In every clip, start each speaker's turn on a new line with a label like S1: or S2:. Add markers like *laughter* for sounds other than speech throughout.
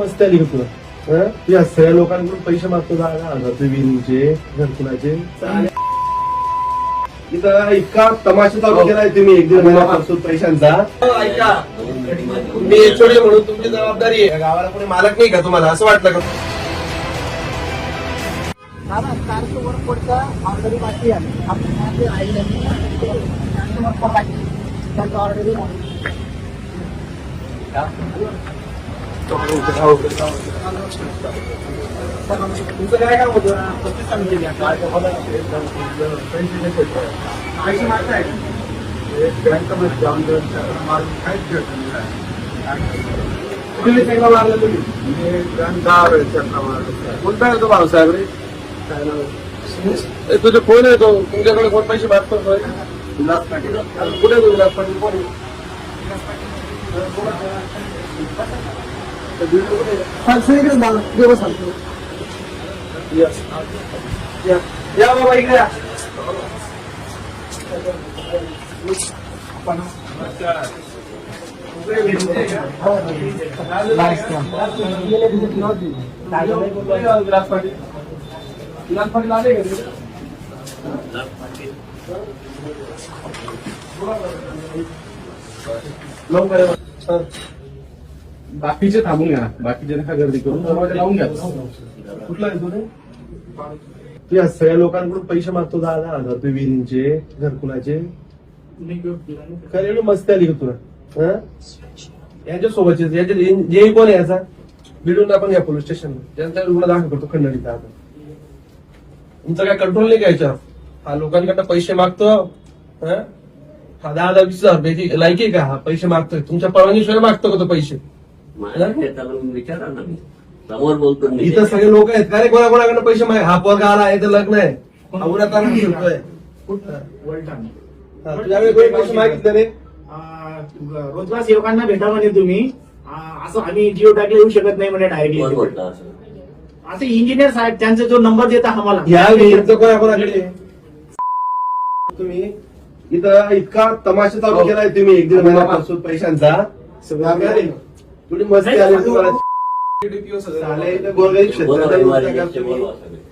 S1: मस्त आली होतो या सगळ्या लोकांकडून पैसे मागतो रुपये विहिरीचे घरकुलाचे. इथं इतका तमाशा चालू केलाय तुम्ही. एक दीड महिन्यापासून पैशांचा. ऐका. मी एचओडी म्हणून तुमची जबाबदारी आहे. गावाला कोणी मालक नाही का तुम्हाला? असं वाटलं का?
S2: ऑर्डरी बाकी आहे.
S1: तुमचं काय काम होतं पैसे मागताय बँकेमध्ये जाऊन काहीच भेटत तुम्ही चेकला तुम्ही दहा वेळेस चेकला मारलं कोणता आहे भाऊसाहेब रे ए, तुझे फोन आहे तो. तुमच्याकडे कोण पैसे मागतो? विलास पाटील कुठे तो? विलास पाटील कोण या या बाबा इकडे? लवकर. बाकीचे थांबून घ्या. बाकीचे नका गर्दी करून दरवाजा लावून घ्या. कुठला आहे तुझे या सगळ्या लोकांकडून पैसे मागतो दहा दहा हजार रुपये विहिरींचे घरकुलाचे काय एवढी मस्ती आली का तुला? हं? यांच्या सोबतचे याच्या जे कोण आहे याचा? बिडून आपण या पोलीस स्टेशन त्यांचा रुग्ण दाखल करतो खंडणीत आता तुमचं काय कंट्रोल नाही घ्यायचा हा लोकांकडनं पैसे मागतो. हं? हा दहा हजार वीस हजार रुपयाची लायकी का? हा पैसे मागतोय. तुमच्या परवानगीशिवाय मागतो का तो पैसे?
S3: माझ्या त्याला विचारा ना मी. समोर बोलतो मी.
S1: इथं सगळे लोक आहेत. का रे? कोणा कोणाकडनं पैसे माग हा पोरगा आला आहे तर लग्न आहे. आवडा फिरतोय. हा, तुझ्याकडे कोणी पैसे मागितले रे?
S4: रोजगार सेवकांना भेटा म्हणे तुम्ही. आ, असं आम्ही जिओ टॅगला येऊ शकत नाही म्हणे
S3: कोण
S4: डायरेक्टली
S3: बोलता असं?
S4: असं इंजिनियर साहेब त्यांचा जो नंबर देता आम्हाला.
S1: या विहिरीचं कोणा कोणाकडे तुम्ही इथं इतका तमाशा चालू केलाय तुम्ही. एक दीड महिन्यापासून पैशांचा. थोडी मस्ती आली तुम्हाला. साले इथं गोरगरीब
S3: बोला सगळे.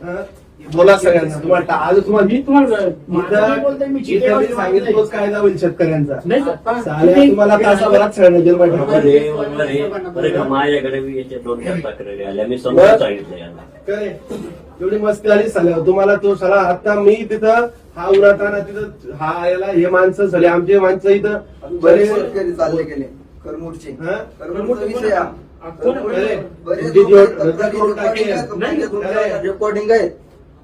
S1: हं? सगळ्यांना. तुम्हाला आज तुम्हाला
S4: मी तुम्हाला मी
S1: मी सांगितलं तोच कायदा होईल शेतकऱ्यांचा.
S4: नाही सर.
S1: साल्या तुम्हाला तासाभरात सगळ्यांना.
S3: बरं का माझ्याकडे बी याच्या दोन तक्रारी आल्या. मी सांगितलं
S1: एवढी मस्ती आली साल्या तुम्हाला तो सगळा आता मी तिथं हा उन्हाताना तिथं हा याला हे माणसं झाले आमचे माणसं इथं बरे
S5: बरेच चालले गेले. करमुडचे
S1: हं?
S5: करमुडचा विषय हा. बरेच लोकं तक्रारी. रेकॉर्डिंग तुमच्या आहेत.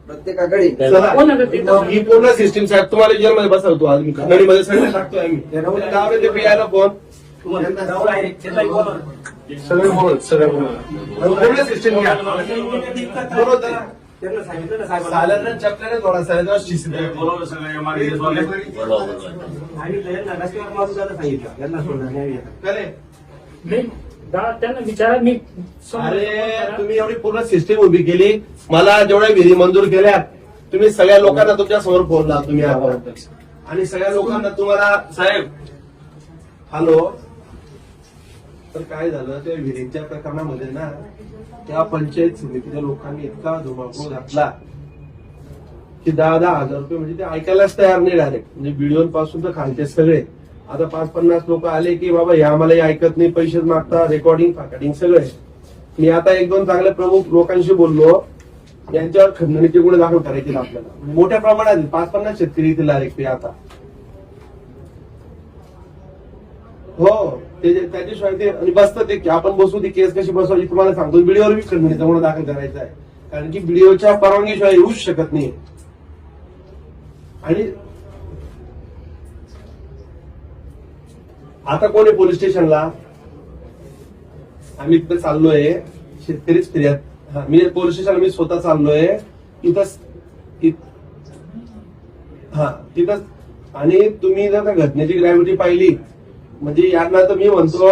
S5: प्रत्येकाकडे.
S1: चला. ही पूर्ण सिस्टीम साहेब तुम्हाला जेलमध्ये बसवतो आज मी कन्नडीमध्ये सगळं टाकतोय आम्ही. त्यामुळे ते पियाला फोन सगळे बोल सगळे बोल पूर्ण सिस्टीम घ्या.
S4: नाही, दादा, त्यांना विचारा मी
S1: अरे तुम्ही एवढी पूर्ण सिस्टीम उभी केली. मला जेवढ्या विधी मंजूर केल्या तुम्ही सगळ्या लोकांना तुमच्यासमोर फोन लावा तुम्ही आणि सगळ्या लोकांना तुम्हाला साहेब. हॅलो तर काय झालं त्या विहिरीच्या प्रकरणामध्ये ना त्या पंचायत समितीच्या लोकांनी इतका धुमाकूळ घातला की दहा दहा हजार रुपये म्हणजे ते ऐकायलाच तयार नाही डायरेक्ट म्हणजे व्हिडिओ पासून तर खालचे सगळे. आता पाच पन्नास लोक आले की बाबा हे आम्हाला ऐकत नाही पैसे मागता रेकॉर्डिंग फाकडिंग सगळे. मी आता एक दोन चांगले प्रमुख लोकांशी बोललो यांच्यावर खंडणीचे गुन्हे दाखल करायचे आपल्याला. म्हणजे मोठ्या प्रमाणात पाच पन्नास शेतकरी इथे डायरेक्ट ते आता. हो. त्याच्याशिवाय ते आणि बसतं ते आपण बसू ती केस कशी बसवायची तुम्हाला सांगतो. व्हिडिओवर बी खंडणीचा दाखल करायचा आहे. कारण की व्हिडिओच्या परवानगीशिवाय येऊच शकत नाही. आणि आता कोण आहे पोलीस स्टेशनला? आम्ही तिथे चाललोय. शेतकरीच फिर्याद. हा, मी पोलीस स्टेशनला मी स्वतः चाललोय. इथं हा तिथं आणि तुम्ही जर घटनेची ग्रॅव्हिटी पाहिली म्हणजे यांना तर मी म्हणतो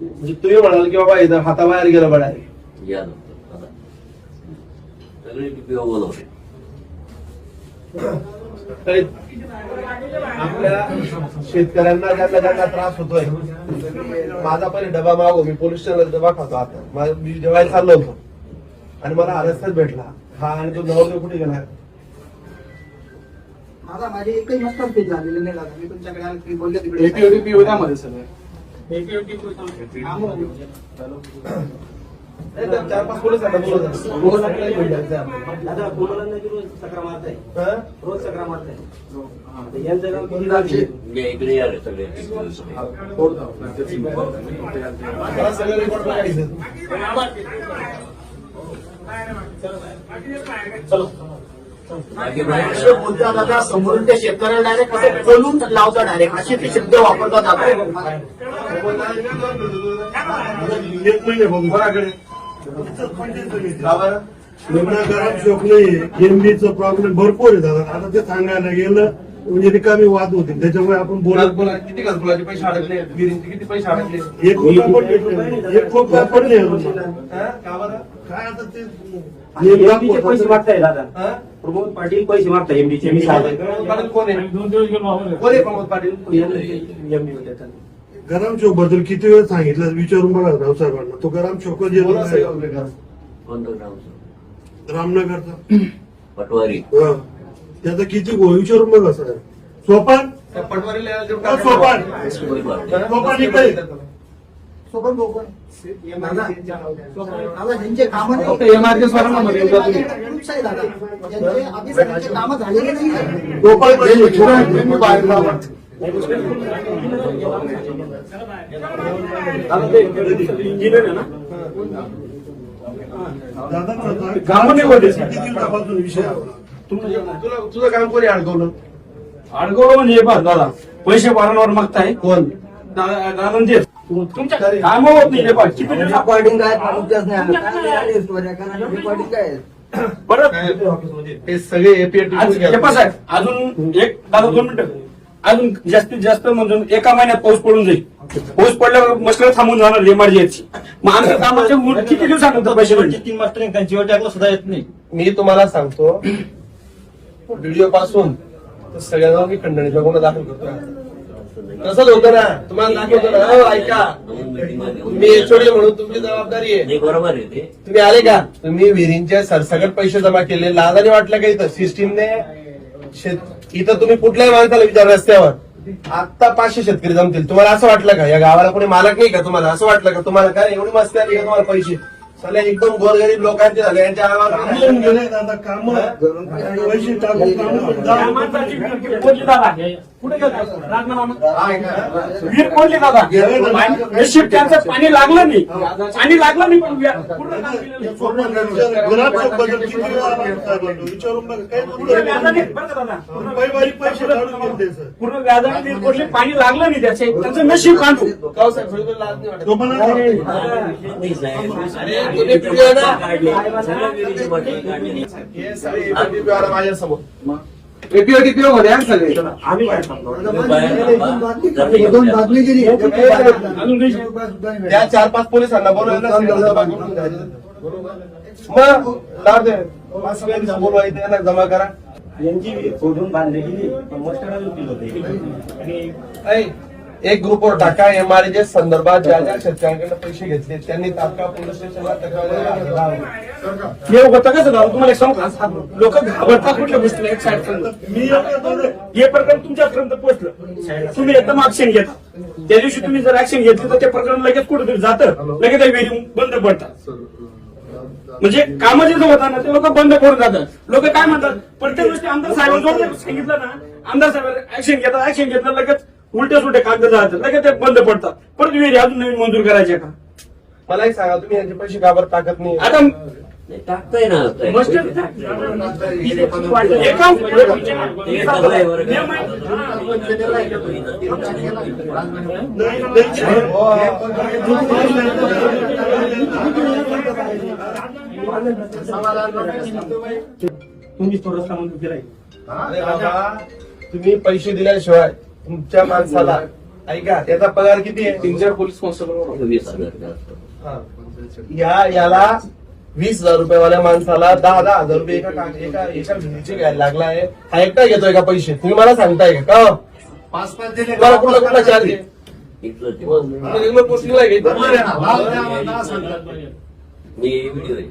S1: म्हणजे तुम्ही म्हणाल की बाबा इथं हाताबाहेर गेलं बडा
S3: या. सगळे
S1: आपल्या शेतकऱ्यांना ज्यांना ज्यांना त्रास होतोय. माझा पण डबा मागो मी पोलीस स्टेशनला डबा खातो आता. मी जेवायला चाललो होतो. आणि मला रस्त्यात भेटला. हा आणि तो नवरदेव कुठे गेला?
S2: माझा माझी एकही मस्तक झालेली नाही दादा मी तुमच्याकडे आलो तुम्ही बोलले तिकडे
S4: एपीओटीपी होत्यामध्ये सगळं
S1: नाही तर चार पाच पोलिसांना बोलवतो.
S6: दादा कोणाला नाही रोज तक्रार मारताय
S1: हा?
S6: रोज तक्रार मारताय यांचं नाव किती लागले
S3: म्हणजे इकडे या रे सगळे
S1: मला सगळं रिपोर्ट बघायचं
S3: बाकी
S2: बोलता दादा समोरून त्या शेतकऱ्याला डायरेक्ट असं बोलून लावता डायरेक्ट असे ते शब्द वापरतात दादा
S7: शोक नाही एमबीचा प्रॉब्लेम भरपूर आहे दादा. आता ते सांगायला गेलं म्हणजे रिकामी वाद होतील त्याच्यामुळे आपण बोलत
S1: घरकुला- किती घरकुलाचे पैसे अडकले? विहिरींचे किती पैसे अडकले?
S7: एक पण भेटले नाही. एक पण नाही.
S1: हा? का बरं?
S7: काय आता ते
S6: पैसे मागताय दादा.
S1: हा?
S6: प्रमोद पाटील पैसे मागताय एमडीचे मी सांगतोय.
S1: प्रमोद पाटील कोण आहे? कोण आहे प्रमोद पाटील?
S6: एमडी होते
S7: गरम चौकबद्दल किती वेळ सांगितलं? विचारून बघा राव साहेबांना तो गरम चौक?
S3: कोणतं गावचं
S7: रामनगरचा.
S3: पटवारी.
S7: हा. त्याचा किती गो विचारून बघा सर. सोपान?
S1: त्या पटवारीला यायला जेवढं
S7: अ, सोपान.
S1: हा?
S7: सोपान इकडे.
S2: सोबत बोकन दादा ज्यांचे कामं कामं झालेले नाही.
S1: तुझं काम कोणी अडकवलं?
S4: अडगोळ म्हणजे हे दादा पैसे वारंवार मागताय.
S1: कोण?
S4: दादा तुमच्या काम होत नाही हे पहा किती दिवसा-
S5: रेकॉर्डिंग काय नुकत्याच नाही आलं. काय आली स्टोऱ्या? कारण रेकॉर्डिंग काय आहे?
S4: परत
S1: हे सगळे एपीएटी
S4: आज हे पहा साहेब अजून एक दादा दोन मिनिटं. अजून जास्तीत जास्त म्हणजे एका महिन्यात पाऊस पडून जाईल. पाऊस पडल्यावर मस्कर थांबून जाणार एमआरजीएची मग आमच्या कामाचे उर- किती दिवसानंतर पैसे भेटतील?
S6: तीन मास्टर त्यांची वेळ टाकलं सुद्धा येत नाही.
S1: मी तुम्हाला सांगतो *coughs* व्हिडिओ पासून तर सगळ्यांना मी खंडणीचा गुन्हा दाखल करतो. तसंच होतं ना तुम्हाला दाखवतो ना हो, ऐका मी एचओडी म्हणून तुमची जबाबदारी आहे
S3: नाही बरोबर आहे ते
S1: तुम्ही आले का तुम्ही विहिरींचे सरसकट पैसे जमा केले लाजाने वाटलं का इथं सिस्टीमने शेत इथं तुम्ही कुठल्याही माणसाला विचार रस्त्यावर आता पाचशे शेतकरी जमतील तुम्हाला असं वाटलं का या गावाला कोणी मालक नाही का तुम्हाला असं वाटलं का तुम्हाला काय एवढी मस्ती आली का तुम्हाला पैसे सगळे एकदम गोरगरीब लोकांचे झाले यांच्या
S7: कामं
S1: गावाला
S7: गेले काम पैसे टाकून कामं
S4: कुठे गेला राजनामा वीर कोणली दादा. नशीब त्यांचं पाणी लागलं नाही. पाणी लागलं नाही पण वीर- पूर्ण व्याजाने वीर कोणली पाणी लागलं नाही त्याचे. त्यांचं नशीब काढू
S1: हे सगळे APT माझ्यासमोर
S5: एपीओटीपीओ मध्ये आहे सगळे?
S6: आम्ही बाहेर थांबलो.
S2: दोन बातमी
S4: काही?
S1: त्या चार पाच पोलिसांना बोलवायला जमा करा.
S6: यांची खोदून बांधली गेली केलं होते.
S1: एक ग्रुपवर टाका एमआरजे संदर्भात ज्या ज्या शेतकऱ्यांकडे पैसे घेतले त्यांनी तात्काळ पोलीस स्टेशनला तक्रार द्यायला
S4: हे होतं कसं दादा? तुम्हाला एक सांगू लोक घाबरतात कुठल्या गोष्टीला? एक साईड
S7: मी
S4: हे प्रकरण तुमच्यापर्यंत पोहोचलं. तुम्ही एकदम ऍक्शन घेता. त्या दिवशी तुम्ही जर ऍक्शन घेतली तर ते प्रकरण लगेच कुठेतरी जातं. लगेच वेरी बंद पडतात. म्हणजे कामं जे होतात ना ते लोक बंद पडून जातात. लोक काय म्हणतात? प्रत्येक गोष्टी आमदार साहेबांजवळ सांगितलं ना आमदार साहेब ऍक्शन घेतात ऍक्शन घेतलं लगेच उलटे सुलटे कागद जातात लगेच ते बंद पडतात परत विहिरी अजून नवीन मंजूर करायचे का
S1: मला एक सांगा तुम्ही यांचे पैसे काबर टाकत नाही
S4: आता
S3: नाही, टाकताय ना आता.
S4: एका. तुम्ही तो रस्ता मंजूर केलाय
S1: अरे बाबा तुम्ही पैसे दिल्याशिवाय तुमच्या माणसाला ऐका त्याचा पगार किती आहे
S4: तीन चार पोलीस कॉन्स्टेबल
S3: वीस हजार जास्त.
S1: हा. या याला वीस हजार रुपयेवाल्या माणसाला दहा दहा हजार रुपये एका का- एका एका विहिरीचे घ्यायला लागला आहे हा एकटा घेतोय का पैसे तुम्ही मला सांगताय का हो?
S7: पाच पाच दिले
S1: तुम्हाला कुठला कुठला चार्ज आहे
S3: इथलं ते.
S1: तुम्ही रेग्युलर पोस्टिंगला आहे का?
S7: बरोबर आहे ना भाव द्या म्हणा, सांगतात.
S3: मी व्हिडिओ आहे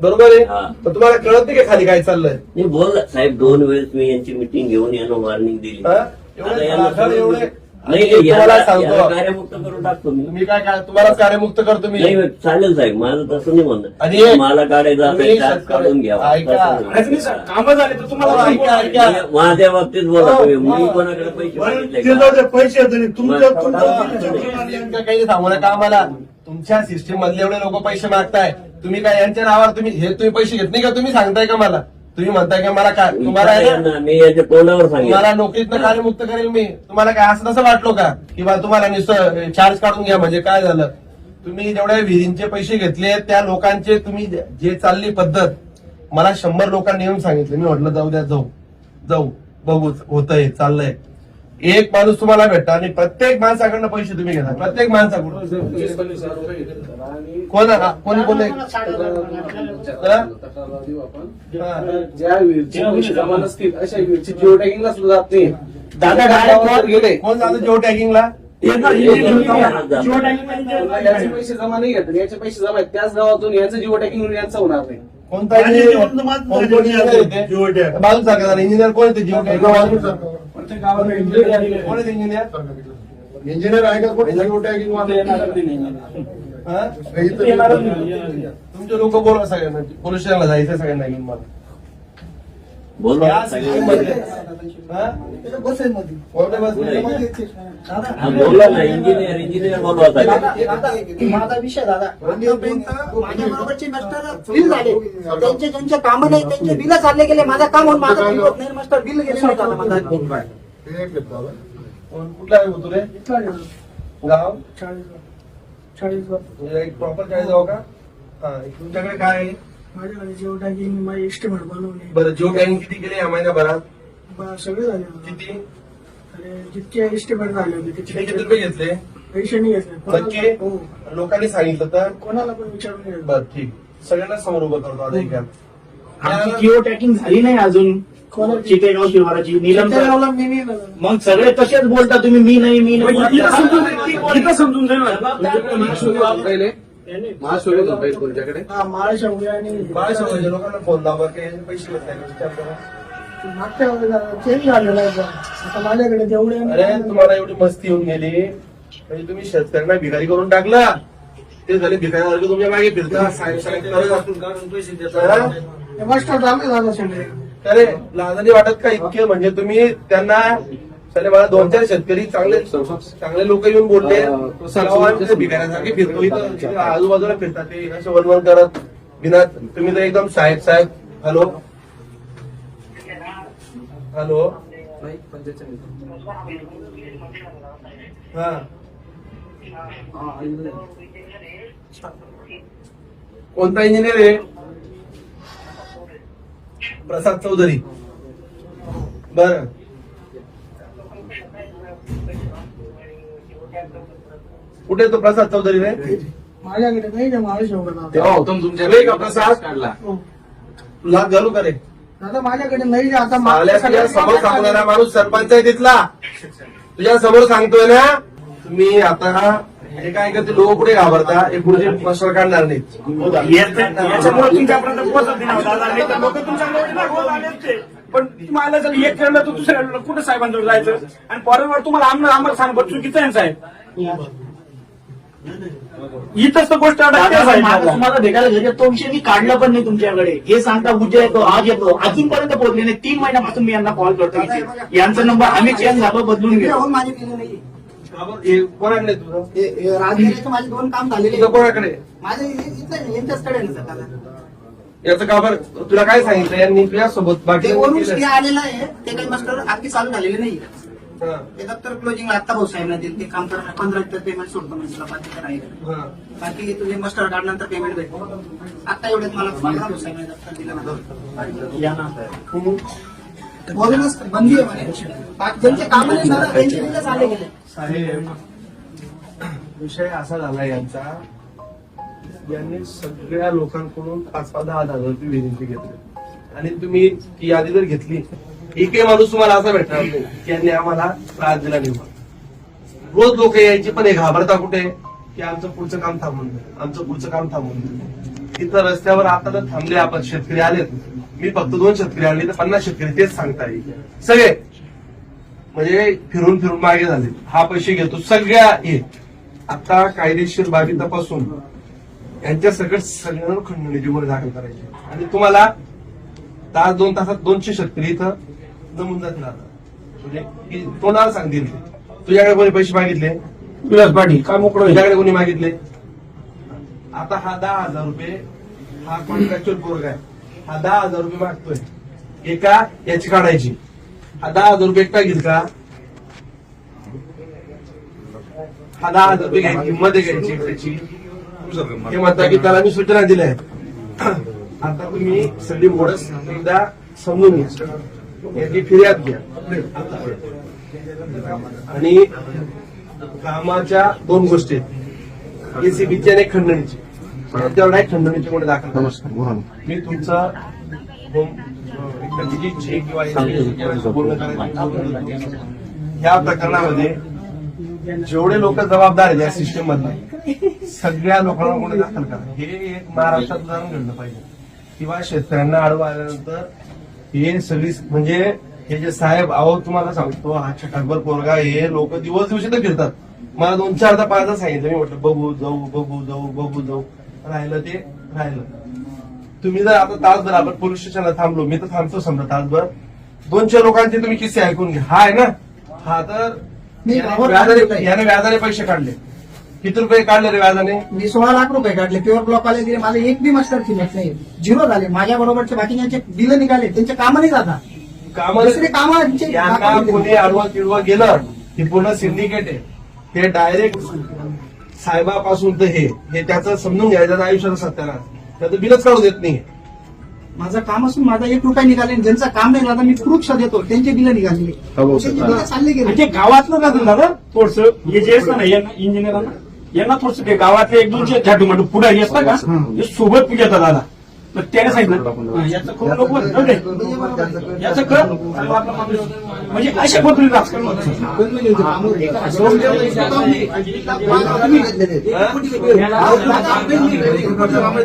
S1: बरोबर आहे
S3: हा.
S1: पण तुम्हाला कळत नाही का खाली काय चाललंय
S3: मी बोल साहेब दोन वेळेस मी यांची मिटिंग घेऊन यांना वॉर्निंग दिली
S1: हा?
S3: आता
S1: एवढे
S3: यांना
S1: दाखल एवढे
S3: समजून- नाही
S1: आणि तुम्हाला
S3: याला-
S1: सांगतो.
S3: याला कार्यमुक्त करून टाकतो मी
S1: तुम्ही काय काय तुम्हाला कार्यमुक्त करतो मी
S3: नाही चालेल साहेब माझं तसं नाही
S1: आणि
S3: म्हणणं
S1: एक-
S3: मला काढायचं
S1: तुम्ही
S3: असेल
S1: शेतकरी-
S3: काढून घ्यावा
S1: ऐका.
S3: तसं नाही.
S4: रजनी सर कामं झाले तर तुम्हाला
S1: हो, ऐका, ऐका.
S3: मी माझ्या बाबतीत बोला
S1: हो,
S3: तुम्ही मी
S1: हो.
S3: कोणाकडे पैसे
S7: बरं,
S3: मागितले
S7: ते
S3: का?
S7: जाऊ दे, पैसे येत नाही तुमचं
S3: बरं.
S7: तुमचं
S1: काही सांगू नका आम्हाला तुमच्या सिस्टीम मधले एवढे लोक पैसे मागताय तुम्ही काय यांच्या नावावर तुम्ही हे तुम्ही पैसे घेत नाही का तुम्ही सांगताय का मला तुम्ही म्हणताय का मला काय तुम्हाला आहे ना?
S3: यांना मी याच्या तोंडावर
S1: तुम्हाला नोकरीतनं कार्यमुक्त करेल मी? तुम्हाला काय असं तसं वाटलो का? किंवा तुम्हाला नुसतं चार्ज काढून घ्या म्हणजे काय झालं? तुम्ही जेवढ्या विहिरींचे पैसे घेतले त्या लोकांचे तुम्ही जे चालली पद्धत मला शंभर लोकांनी येऊन सांगितलं. मी म्हटलं जाऊ द्या जाऊ. जाऊ. बघू होतंय चाललंय. एक माणूस तुम्हाला भेटता आणि प्रत्येक माणसाकडनं पैसे तुम्ही घेता. प्रत्येक माणसाकडून. कोण? कोणी कोण
S8: ज्या विरची पैसे जमा नसतील अशा विरची जिओ टॅगिंगला सुद्धा जात नाही.
S1: दादा
S8: गावावर गेले.
S1: कोण जातं जिओ टॅगिंगला
S8: याचे पैसे जमा नाही घेत याचे पैसे जमा आहेत. त्याच गावातून यांचं जिओ टॅगिंग यांचं होणार नाही.
S1: कोणता
S7: टॅग.
S1: बाजू सरकार इंजिनियर कोण येते जिओ कोण येते इंजिनियर
S7: इंजिनियर? आहे का कोणी?
S1: हा? तुमचे लोक बोला सगळ्यांना पोलीस स्टेशनला जायचं सगळ्यांना घेऊन मला
S3: बोलवा
S1: या system मध्ये. हा?
S2: बसेसमध्ये
S1: कोणत्या बसमध्ये?
S3: हा, बोलवा ना इंजिनियर इंजिनियर बोलवा
S2: माझा विषय दादा. आतापर्यंत माझ्या बरोबरचे मास्टर बिल झाले. त्यांचे ज्यांचे काम नाही त्यांचे बिल चालले गेले. माझं काम होऊन माझं बिल होत नाही मास्टर बिल. गेले
S1: कुठला आहे तुले गाव? एक प्रॉपर चाळीस जाऊ का? हा तुमच्याकडे काय आहे?
S9: माझ्याकडे जेव टाकीन माझी एस्टिमेट बनवली.
S1: बरं जिओ टॅगिंग किती केली या महिन्याभरात?
S9: बा- सगळे झाले मला.
S1: किती?
S9: जितके एस्टिमेट झाले होते
S1: किती
S9: तितके
S1: रुपये घेतले?
S9: पैसे नाही घेतले.
S1: नक्की
S9: हो.
S1: लोकांनी सांगितलं तर?
S9: कोणाला पण विचारून घ्या.
S1: बर ठीक. सगळ्यांना समोर उभं करतो आता एक.
S10: आमची टॅकिंग झाली नाही अजून. चितेगाव शिवाराची नीलम
S9: चितेगावला मी नाही.
S10: मग सगळे तसेच बोलता तुम्ही मी नाही मी नाही
S4: इथं समजून इथं समजून जाईल. ना.
S8: पहिले होता तुमच्याकडे
S9: हा माळ शेवगे आणि
S1: बाळ समाजाच्या लोकांना फोन लावा की यांचे पैसे घेत नाही का? विचार करा.
S9: मागच्या वेळेस जरा चेंज झालेला आहे जरा. आता माझ्याकडे तेवढे
S1: अरे तुम्हाला एवढी मस्ती येऊन गेली म्हणजे तुम्ही शेतकऱ्यांना भिकारी करून टाकला ते झाले भिकाऱ्यासारखं तुमच्या मागे फिरता साहेब साहेब करत असतील. हा?
S9: हे मास्टर चालू झालं सगळे
S1: अरे लाजाने वाटत का इतके म्हणजे तुम्ही त्यांना त्याने मला दोन चार शेतकरी चांगले चांगले लोक येऊन बोलले. भिकाऱ्यासारखे फिरतो इथं. आजूबाजूला फिरतात ते. असे वनवन करत. बिना तुम्ही तर एकदम साहेब साहेब. हॅलो. हॅलो. हा. कोणता इंजिनियर आहे? प्रसाद चौधरी. बर. कुठे तो प्रसाद चौधरी रे?
S9: माझ्याकडे नाही
S8: तेव्हा होतो ना तुमच्याकडे का प्रसाद काढला.
S9: हो.
S1: लाभ घालू का रे?
S9: दादा माझ्याकडे नाही का आता
S1: मागल्या समोर सांगणारा माणूस सरपंच आहे तिथला. तुझ्या समोर सांगतोय ना तुम्ही आता हे काय करते लोक पुढे घाबरता? हे पुढचे मसर काढणार
S4: नाही ना पण तुम्हाला जर एक केलं तर दुसऱ्या कुठं साहेबांजवळ जायचं? आणि परवार तुम्हाला आम्हाला आम्हाला सांग चुकीचं आहे ना साहेब? इथंच तर गोष्ट
S10: तुम्हाला भेटायला घरी तो विषय मी काढला पण नाही तुमच्याकडे. हे सांगता उद्या येतो आज येतो. अजूनपर्यंत पोहोचले नाही. तीन महिन्यापासून मी यांना कॉल करतो इथे. यांचा नंबर आम्ही चेंज झालो बदलून घेतो.
S2: माझे नाही
S1: हे कोणाकडे तुझं?
S2: हे- हे राजगिरीचे माझे दोन काम झालेले
S1: तुझं कोणाकडे?
S2: माझे यांच्याचकडे
S1: याचं का बरं? तुला काय सांगितलं? यांनी तुझ्या सोबत बाकी
S2: आलेलं आहे. ते काही मास्टर अगदी चालू झालेले नाही
S1: हा,
S2: ते दप्तर क्लोजिंग आता भाऊ साहेब दिले. ते काम करणार. पंधरा तर पेमेंट सोडतो म्हणजे तुला. बाकी
S1: हा.
S2: बाकी तुझे मास्टर कार्ड नंतर पेमेंट भेटतो. आता एवढ्यात मला पंधरा भाऊ साहेब दप्तर दिलं बंदी आहे म्हणे. ज्यांचे काम नाही झालं त्यांचे बिलच आले गेले.
S1: साहेब विषय असा झाला यांचा. यांनी सगळ्या लोकांकडून पाच पाच दहा दहा हजार रुपये विनंती घेतली. आणि तुम्ही ती यादी जर घेतली एकही माणूस तुम्हाला असा भेटणार नाही त्यांनी आम्हाला त्रास दिला नाही रोज लोक यायचे पण हे घाबरता कुठे? की आमचं पुढचं काम थांबून आमचं पुढचं काम थांबून तिथं रस्त्यावर आता तर थांबले आपण शेतकरी आलेत. मी फक्त दोन शेतकरी आणले तर पन्नास शेतकरी तेच सांगताय सगळे. म्हणजे फिरून फिरून मागे झाले. हा पैसे घेतो. सगळ्या हे. आता कायदेशीर बाबी तपासून यांच्या सगळं सगळ्यांना खंडणी गुन्हे दाखल करायचे. आणि तुम्हाला तास दोन तासात दोनशे शेतकरी इथं जमून जातील आता. म्हणजे तोंडाला सांगतील ते. तुझ्याकडे कोणी पैसे मागितले?
S4: विलास पाटील काय मोकळं?
S1: तुझ्याकडे कोणी मागितले? आता हा दहा हजार रुपये हा कॉन्ट्रॅक्च्युअल पोरग आहे. हा दहा हजार रुपये मागतोय. एका याची काढायची. हा दहा हजार रुपये एकटा घेईल का? हा दहा हजार रुपये घ्यायची मध्ये घ्यायची एकट्याची. हे म्हणता की त्याला मी सूचना दिल्या आहेत. आता तुम्ही सगळी मोडस एकदा समजून घ्या. याची फिर्याद घ्या. आणि कामाच्या दोन गोष्टी एसीबीची आणि खंडणीची. एक खंडणीची कोणी दाखल. मी तुमचा या प्रकरणामध्ये जेवढे लोक जबाबदार आहेत या सिस्टीम मधले सगळ्या लोकांना कोणी दाखल करा. हे एक महाराष्ट्रात उदाहरण घडलं पाहिजे. किंवा शेतकऱ्यांना आडवं आल्यानंतर हे सगळी म्हणजे हे जे साहेब अहो तुम्हाला सांगतो हा छटाकभर पोरगा हे लोक दिवस दिवशी तर फिरतात. मला दोन चारदा पाचदा सांगितलं मी म्हटलं बघू जाऊ बघू जाऊ बघू जाऊ. राहिलं ते राहिलं. तुम्ही जर आता तासभर आपण पोलीस स्टेशनला थांबलो मी तर थांबतो समजा तासभर. दोनशे लोकांचे तुम्ही किस्से ऐकून घ्या. हा आहे ना? हा तर याने व्याजाने पैसे काढले. किती रुपये काढले रे व्याजाने?
S2: मी सोळा लाख रुपये काढले. प्युअर ब्लॉक आले दिले. माझे एक बी मास्टर शिल्लक नाही. झिरो झाले. माझ्या बरोबरचे बाकीचे बिल निघाले त्यांचे काम नाही जाता
S1: कामाला
S2: दुसरे कामांचे
S1: यांना
S2: दाखवले.
S1: कोणी आडवा किडवा गेलं हे पूर्ण सिंडिकेट आहे. ते डायरेक्ट साहेबापासून तर हे हे त्याचं समजून घ्यायचं आयुष्याचा सत्यानाश. त्याचं बिलच काढू देत नाही.
S2: माझं काम असून माझा एक रुपया निघाले आणि ज्यांचं काम नाही झालं मी प्रूफ देतो. त्यांचे बिल निघालेले त्यांचे बिल चालले
S4: आणि
S2: गेले
S4: ते गावातलं जातं दादा थोडस हे जे असतं ना यांना इंजिनियरांना यांना थोडस ते गावातले एक दोनशे छाटू म्हणतो पुढे असतं का ते सोबत घेतात दादा तर त्याने सांगितलं हा, याचं जाऊ दे. याचं कर. म्हणजे अशा पद्धतीने राजकारण.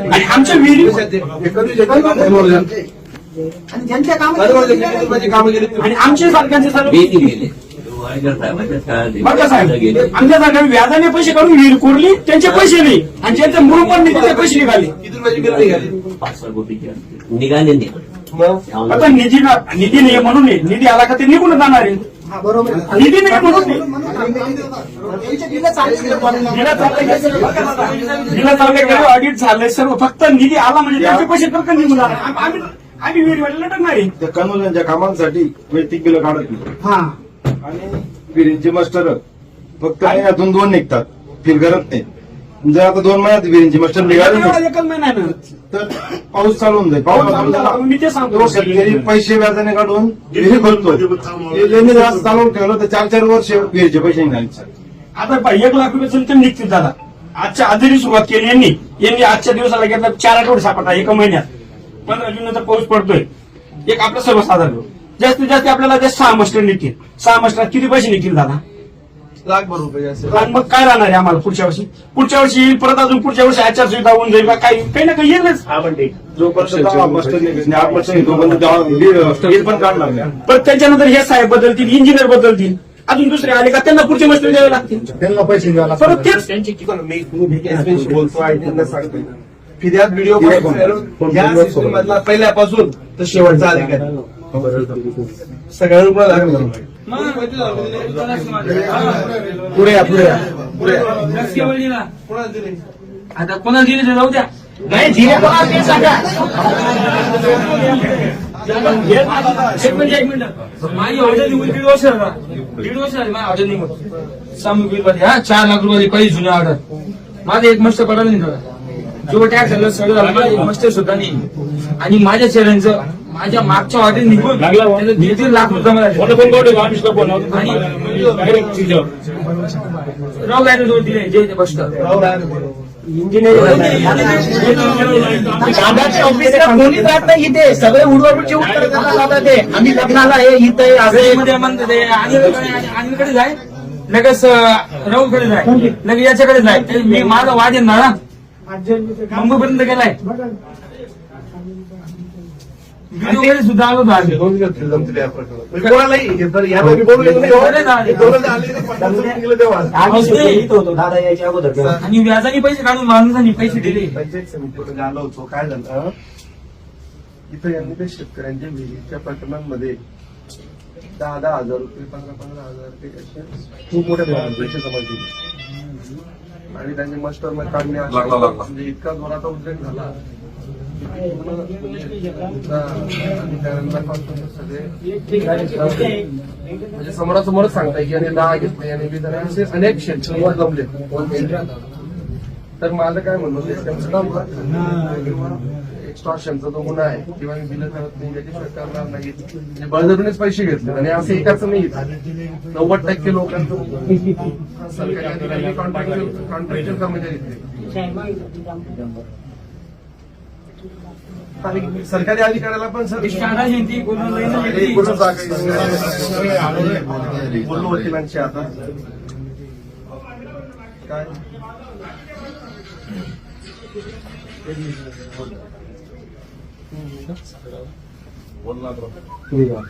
S4: आणि आमच्या विहिरी
S2: आणि
S4: आमच्या सारख्यांचे सर्व का साहेब? व्याजाने पैसे काढून विहीर कोरली त्यांचे पैसे नाही. आणि ज्यांचे मूळ पण नाही त्याचे पैसे निघाले.
S3: पाच सहा. निघाले नाही.
S4: आता निधी निधी नाही म्हणून नाही. निधी आला का ते निघून जाणार आहे.
S2: हा बरोबर. आहे.
S4: निधी नाही म्हणून नाही. जिल्हा चाललंय ऑडिट झालंय सर्व. फक्त निधी आला म्हणजे त्यांचे पैसे तर निघून जाणार? आम- आम्ही आम्ही विहिरीवाले लटकणार आहे.
S7: त्या कन्वर्जनच्या कामांसाठी वैयक्तिक बिलं काढत नाही.
S2: हा.
S7: आणि विहिरींचे मास्टर फक्त महिन्यातून दोन निघतात. फिर करत नाही. जर आता दोन महिन्यात विहिरींचे मास्टर निघाले नाही,
S4: एकच
S7: तर पाऊस चालू होऊन जाईल. पाऊस चालू झाला
S4: मी ते सांगतो.
S7: शेतकरी पैसे व्याजाने काढून विहिरी खोलतो ते ज्यांनी जर असं चालवून ठेवलं तर चार चार वर्ष विहिरीचे पैसे निघाले.
S4: आता पहा, एक लाख रुपये तर निघतील दादा. आजच्या आधी सुरुवात केली यांनी. यांनी आजच्या दिवसाला घेतला चार आठवडे सापडला एका महिन्यात. पंधरा जूनचा पाऊस पडतोय. एक आपलं सर्वसाधारण. जास्तीत जास्त आपल्याला ते सहा मस्टर निघतील. सहा मस्टरात किती पैसे निघतील दादा?
S1: लाखभर रुपये जास्त.
S4: आणि मग काय राहणार आहे आम्हाला पुढच्या वर्षी? पुढच्या वर्षी येईल परत अजून पुढच्या वर्षी आचारसंहिता होऊन जाईल का काही काही ना काही येईलच.
S7: मास्टर पण
S4: त्याच्यानंतर हे साहेब बदलतील इंजिनियर बदलतील. अजून दुसरे आले का? त्यांना पुढचे मस्टर द्यावे लागतील.
S7: त्यांना पैसे द्यावे
S4: परत तेच.
S1: बोलतो आणि त्यांना सांगतो फिर्याद व्हिडिओ पहिल्यापासून तर शेवटचा अधिकारी. सगळ्या पुढे दाखल लागेल. पुढे या पुढे या पुढे
S8: आता कोणाला दिली ते जाऊ द्या.
S2: नाही धीरे बोला, ते सांगा.
S8: एक मिनिट एक मिनिट. माझी ऑर्डर निघून दीड वर्ष झाला. दीड वर्ष झाली माझी ऑर्डर निघून सामूहिक हा चार लाख रुपये पहिली जुन्या ऑर्डर माझं एक मस्त पडला नाही थोडा जो टॅक्स झाला सगळं झालं एक मस्त सुद्धा नाही. आणि माझ्या चेहऱ्यांचं माझ्या मागच्या ऑर्डर निघून त्याचं दीड दीड लाख रुपये मला आणि राव गायनं दोन दिले जे बसतं.
S10: दादाच्या ऑफिसला राहत नाही इथे. सगळे उडवाडूचे उत्तर देतात दादा ते. आम्ही लग्नाला आहे इथं आहे, असं आहे.
S8: मध्ये म्हणते ते अनिलकडे अनिलकडे जाय लगेच राहुलकडे जाय लगेच याच्याकडे जाय ते मी माझा वाद आहे ना. गेलाय. व्हिडिओ सुद्धा आलो होतो आम्ही.
S1: हे.
S2: आम्ही होतो दादा अगोदर.
S8: आणि व्याजाने पैसे काढून माणसांनी पैसे दिले.
S1: पंचायत आलो होतो काय झालं? इथं यांनी ते शेतकऱ्यांच्या विहिरीच्या प्रकरणांमध्ये दहा दहा हजार रुपये पंधरा पंधरा हजार रुपये असे खूप मोठ्या पैसे जमा केले. आणि त्यांचे मास्टर मग काढणे म्हणजे इतका जोराचा उद्योग झाला. म्हणजे म्हणजे समोरासमोरच सांगता की याने दहा घेतले याने वीस आणि असे अनेक क्षेत्र जमले. तर माझं काय म्हणणं एक्स्टॉर्शनचा जो गुन्हा आहे किंवा मी बिलं करत नाही त्याच्याशिवाय करणार नाही म्हणजे बळजबरीनेच पैसे घेतले. आणि असं एकाच नाही नव्वद टक्के लोकांचं सरकारी अधिकारी कॉन्ट्रॅक्च्युअल कॉन्ट्रॅक्च्युअल कर्मचारी सरकारी अधिकाऱ्याला पण सर बोललो वकिलांशी आता. काय?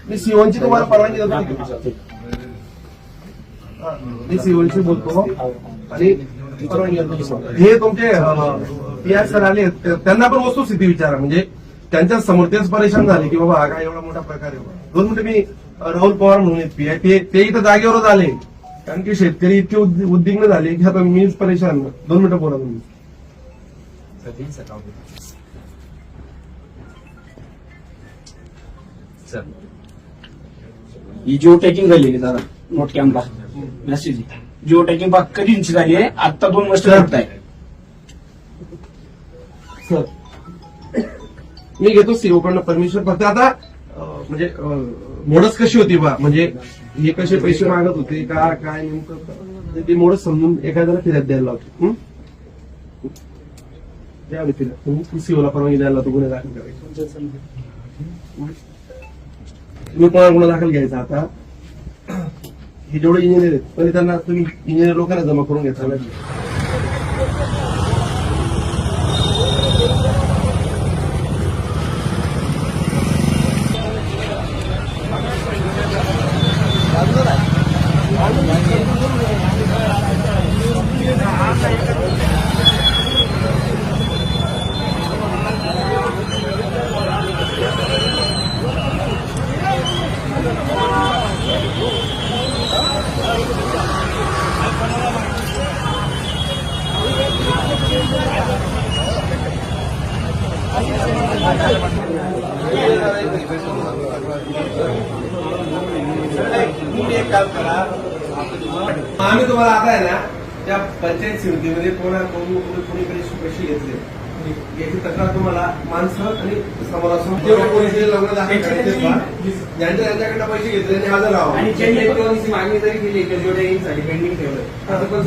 S1: मी सीओनची तुम्हाला परवानगी देतो मी सीओनशी बोलतो आणि परवानगी हे तुमचे पी सर आले त्यांना पण वस्तुस्थिती विचारा म्हणजे त्यांच्यासमोर तेच परेशान झाले की बाबा हा काय एवढा मोठा प्रकार आहे दोन मिनिटं मी राहुल पवार म्हणून पी आय ते इथं जागेवरच आले कारण की शेतकरी इतके उद्दिग्न उद्विग्न झाले की आता मीच परेशान दोन मिनिटं बोला तुम्ही
S4: ही जिओ टॅकिंग झालेली दादा नोट कॅम्पला मेसेज जिओ टॅकिंग बा कधीची झाली आहे? आता दोन वर्ष करत आहे
S1: सर. मी घेतो सीओ कडनं परमिशन. फक्त आता म्हणजे मोडच कशी होती बा? म्हणजे हे कसे पैसे मागत होते? का काय नेमकं? म्हणजे ते मोडच समजून एखाद्याला फिर्याद द्यायला लावतो? द्यावी तुम्ही सीओला परवानगी द्यायला लावतो गुन्हे दाखल करायचे. तुम्ही गुन्हा दाखल घ्यायचा आता? हे जेवढे इंजिनियर आहेत पण त्यांना तुम्ही इंजिनियर लोकांना जमा करून घ्यायचा तुम्ही एक काम करा आम्ही तुम्हाला आता आहे ना त्या पंचायत समितीमध्ये कोणा कोणी कोणी कोणीकडे पैसे घेतले याची तक्रार तुम्हाला माणसं आणि समोरासमोर जेवढे पैसे लग्न दाखल करायचे आहेत बा, ज्यांच्या त्यांच्याकडे पैसे घेतले त्यांनी हजर राहावं
S8: आणि मागणी जरी केली पेंडिंग ठेवलं. तर पण